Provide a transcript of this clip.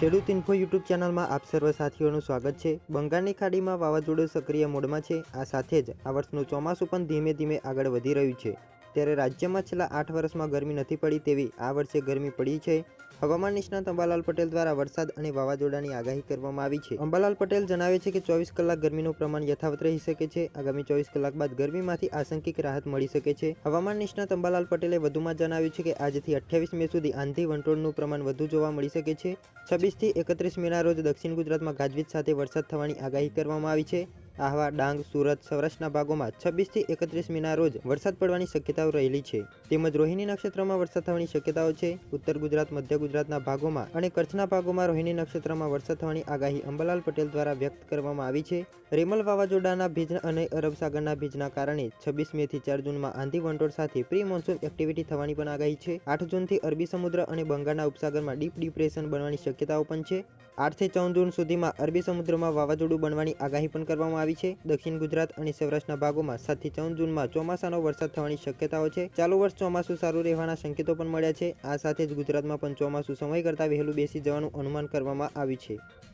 ખેડૂત info YouTube ચેનલમાં આપ સર્વ સાથીઓનું સ્વાગત છે. બંગાળની ખાડીમાં વાવાઝોડું સક્રિય મોડમાં છે. આ સાથે જ આ વર્ષનું ચોમાસું પણ ધીમે ધીમે આગળ વધી રહ્યું છે. ત્યારે રાજ્યમાં છેલ્લા આઠ વર્ષમાં ગરમી નથી પડી તેવી આ વર્ષે ગરમી પડી છે. હવામાન નિષ્ણાત અંબાલાલ પટેલ દ્વારા વરસાદ અને વાવાઝોડાની આગાહી કરવામાં આવી છે. અંબાલાલ પટેલ જણાવે છે કે ચોવીસ કલાક ગરમીનું પ્રમાણ યથાવત રહી શકે છે. આગામી ચોવીસ કલાક બાદ ગરમીમાંથી આશંકિક રાહત મળી શકે છે. હવામાન નિષ્ણાત અંબાલાલ પટેલે વધુમાં જણાવ્યું છે કે આજથી અઠ્યાવીસ મે સુધી આંધી વંટોળનું પ્રમાણ વધુ જોવા મળી શકે છે. છવ્વીસથી એકત્રીસ મેના રોજ દક્ષિણ ગુજરાતમાં ગાજવીજ સાથે વરસાદ થવાની આગાહી કરવામાં આવી છે. આહવા ડાંગ, સુરત, સૌરાષ્ટ્રના ભાગોમાં છવ્વીસથી એકત્રીસ મીના રોજ વરસાદ પડવાની શક્યતાઓ રહેલી છે. તેમજ રોહિણી નક્ષત્રમાં વરસાદ થવાની શક્યતાઓ છે. ઉત્તર ગુજરાત, મધ્ય ગુજરાતના ભાગોમાં અને કચ્છના ભાગોમાં રોહિણી નક્ષત્રમાં વરસાદ થવાની આગાહી અંબાલાલ પટેલ દ્વારા વ્યક્ત કરવામાં આવી છે. રેમલ વાવાઝોડાના ભીજ અને અરબ સાગરના ભીજના કારણે છવ્વીસ મે થી ચાર જૂનમાં આંધી વંટોળ સાથે પ્રી મોન્સૂન એક્ટિવિટી થવાની પણ આગાહી છે. આઠ જૂનથી અરબી સમુદ્ર અને બંગાળના ઉપસાગરમાં ડીપ ડિપ્રેશન બનવાની શક્યતાઓ પણ છે. આઠથી ચૌદ જૂન સુધીમાં અરબી સમુદ્રમાં વાવાઝોડું બનવાની આગાહી પણ કરવામાં આવી છે. દક્ષિણ ગુજરાત અને સૌરાષ્ટ્રના ભાગોમાં સાતથી ચૌદ જૂનમાં ચોમાસાનો વરસાદ થવાની શક્યતાઓ છે. ચાલુ વર્ષ ચોમાસું સારું રહેવાના સંકેતો પણ મળ્યા છે. આ સાથે જ ગુજરાતમાં પણ ચોમાસું સમય કરતાં વહેલું બેસી જવાનું અનુમાન કરવામાં આવ્યું છે.